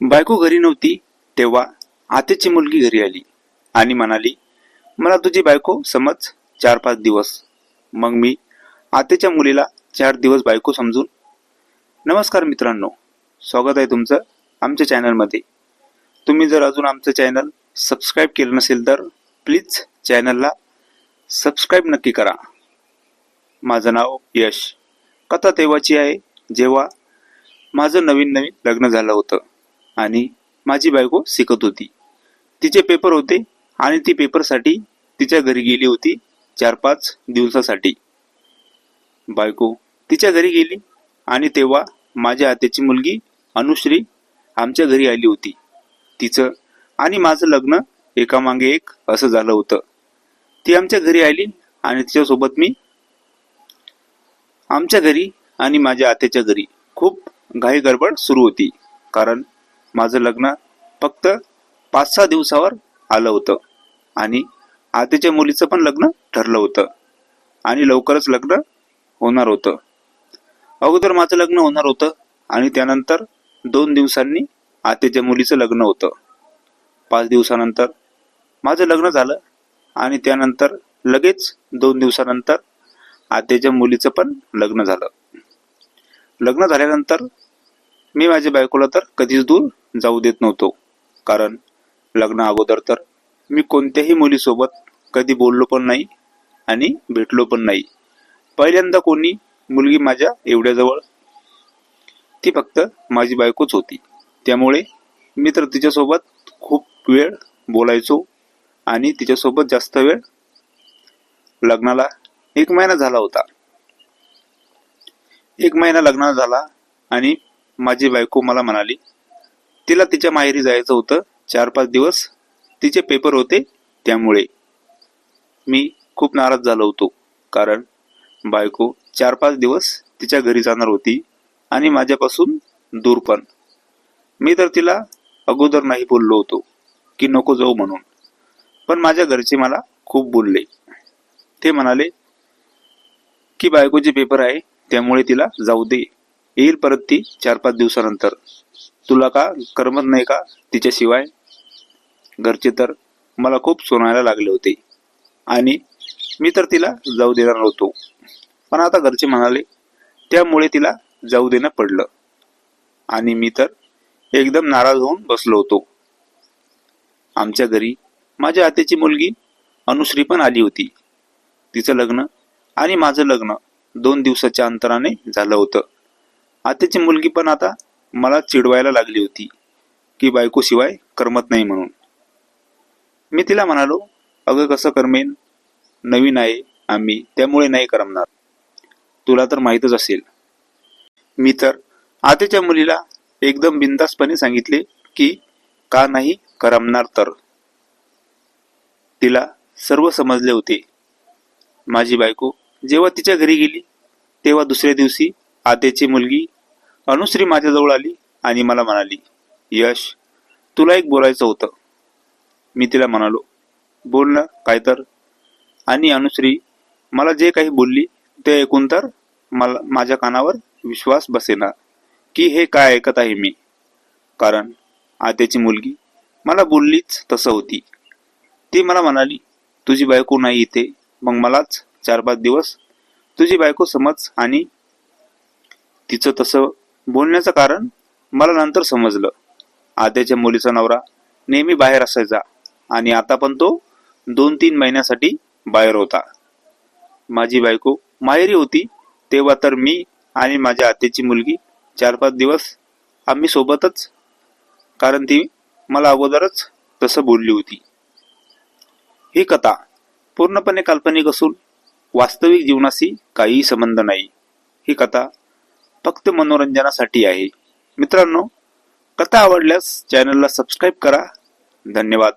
बायको घरी नव्हती तेव्हा आतेची मुलगी घरी आली आणि म्हणाली मला तुझी बायको समज चार पाच दिवस. मग मी आतेच्या मुलीला चार दिवस बायको समजून नमस्कार मित्रांनो स्वागत आहे तुमचं आमच्या चॅनलमध्ये. तुम्ही जर अजून आमचं चॅनल सबस्क्राईब केलं नसेल तर प्लीज चॅनलला सबस्क्राईब नक्की करा. माझं नाव यश. कथा तेव्हाची आहे जेव्हा माझं नवीन नवीन लग्न झालं होतं. आणि माझी बायको शिकत होती. तिचे पेपर होते आणि ती पेपरसाठी तिच्या घरी गेली होती चार पाच दिवसासाठी. बायको तिच्या घरी गेली आणि तेव्हा माझ्या आत्याची मुलगी अनुश्री आमच्या घरी आली होती. तिचं आणि माझं लग्न एकामागे एक असं झालं होतं. ती आमच्या घरी आली आणि तिच्यासोबत मी आमच्या घरी आणि माझ्या आत्याच्या घरी खूप घाई गडबड सुरू होती. कारण माझं लग्न फक्त पाच सहा दिवसावर आलं होतं. आणि आतेच्या मुलीचं पण लग्न ठरलं होतं. आणि लवकरच लग्न होणार होतं. अगोदर माझं लग्न होणार होतं आणि त्यानंतर दोन दिवसांनी आतेच्या मुलीचं लग्न होतं. पाच दिवसानंतर माझं लग्न झालं आणि त्यानंतर लगेच दोन दिवसानंतर आतेच्या मुलीचं पण लग्न झालं. लग्न झाल्यानंतर मी माझ्या बायकोला तर कधीच दूर जाऊ देत नव्हतो. कारण लग्न अगोदर तर मी कोणत्याही मुलीसोबत कधी बोललो पण नाही आणि भेटलो पण नाही. पहिल्यांदा कोणी मुलगी माझ्या एवढ्याजवळ ती फक्त माझी बायकोच होती. त्यामुळे मी तर तिच्यासोबत खूप वेळ बोलायचो आणि तिच्यासोबत जास्त वेळ लग्नाला एक महिना झाला होता. एक महिना लग्नाला झाला आणि माझी बायको मला म्हणाली तिला तिच्या माहेरी जायचं होतं चार पाच दिवस. तिचे पेपर होते त्यामुळे. मी खूप नाराज झालो होतो कारण बायको चार पाच दिवस तिच्या घरी जाणार होती आणि माझ्यापासून दूर पण. मी तर तिला अगोदर नाही बोललो होतो की नको जाऊ म्हणून. पण माझ्या घरचे मला खूप बोलले. ते म्हणाले की बायकोचे पेपर आहे त्यामुळे तिला जाऊ दे. येईल परत ती चार पाच दिवसानंतर. तुला का? करमत नाही का? तिच्याशिवाय? घरचे तर मला खूप सोनायला लागले होते. आणि मी तर तिला जाऊ देणार नव्हतो. पण आता घरचे म्हणाले त्यामुळे तिला जाऊ देणं पडलं. आणि मी तर एकदम नाराज होऊन बसलो होतो. आमच्या घरी माझ्या आत्याची मुलगी अनुश्री पण आली होती. तिचं लग्न आणि माझं लग्न दोन दिवसाच्या अंतराने झालं होतं. आत्याची मुलगी पण आता मला चिडवायला लागली होती की बायकोशिवाय करमत नाही म्हणून. मी तिला म्हणालो अगं कसं करमेन? नवीन आहे आम्ही त्यामुळे नाही करमणार. तुला तर माहीतच असेल. मी तर आत्याच्या मुलीला एकदम बिंदासपणे सांगितले की का नाही करमणार तर. तिला सर्व समजले होते. माझी बायको जेव्हा तिच्या घरी गेली तेव्हा दुसऱ्या दिवशी आत्याची मुलगी अनुश्री माझ्याजवळ आली आणि मला म्हणाली यश तुला एक बोलायचं होतं. मी तिला म्हणालो बोल ना काय तर. आणि अनुश्री मला जे काही बोलली ते ऐकून तर मला माझ्या कानावर विश्वास बसेना की हे काय ऐकत आहे मी. कारण आत्याची मुलगी मला बोललीच तसं होती. ती मला म्हणाली तुझी बायको नाही इथे. मग मलाच चार पाच दिवस तुझी बायको समज आणि तिचं तसं बोलण्याचं कारण मला नंतर समजलं. आत्याच्या मुलीचा नवरा नेहमी बाहेर असायचा आणि आता पण तो दोन तीन महिन्यासाठी बाहेर होता. माझी बायको माहेरी होती तेव्हा तर मी आणि माझ्या आत्याची मुलगी चार पाच दिवस आम्ही सोबतच कारण ती मला अगोदरच तसं बोलली होती. ही कथा पूर्णपणे काल्पनिक असून वास्तविक जीवनाशी काहीही संबंध नाही. ही कथा फक्त मनोरंजनासाठी आहे. मित्रांनो कथा आवडल्यास चॅनलला सबस्क्राईब करा. धन्यवाद.